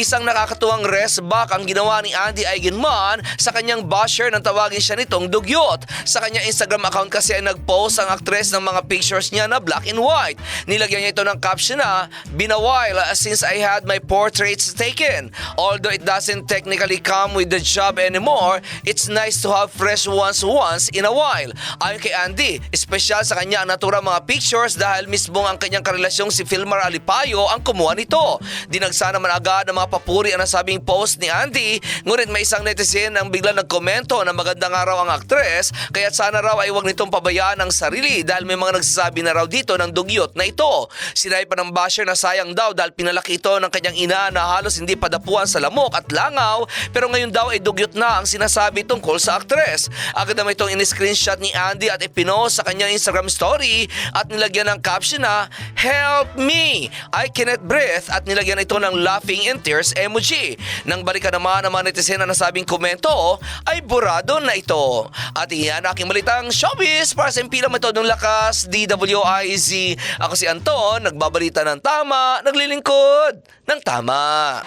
Isang nakakatuwang rest back ang ginawa ni Andy Eigenman sa kanyang basher nang tawagin siya nitong dugyot. Sa kanyang Instagram account kasi ay nag-post ang aktres ng mga pictures niya na black and white. Nilagyan niya ito ng caption na, Been a while uh, since I had my portraits taken. Although it doesn't technically come with the job anymore, it's nice to have fresh ones once in a while. Ayon kay Andy, espesyal sa kanya ang natura mga pictures dahil mismo ang kanyang karelasyong si Filmar Alipayo ang kumuha nito. Dinagsa naman agad ng mga papuri ang nasabing post ni Andy, ngunit may isang netizen ang biglang nagkomento na magandang araw ang aktres, kaya sana raw ay huwag nitong pabayaan ang sarili dahil may mga nagsasabi na raw dito ng dugyot na ito. Sinabi pa ng basher na sayang daw dahil pinalaki ito ng kanyang ina na halos hindi padapuan sa lamok at langaw pero ngayon daw ay dugyot na ang sinasabi tungkol sa aktres. Agad naman itong in-screenshot ni Andy at ipinost sa kanyang Instagram story at nilagyan ng caption na Help me! I cannot breathe at nilagyan ito ng laughing in tears emoji. Nang balikan naman ang mga netizen na nasabing komento ay burado na ito. At iyan aking balitang showbiz para sa impila metodong lakas DWIZ. Ako si Anton, nagbabalita ng tama, naglilingkod ng tama.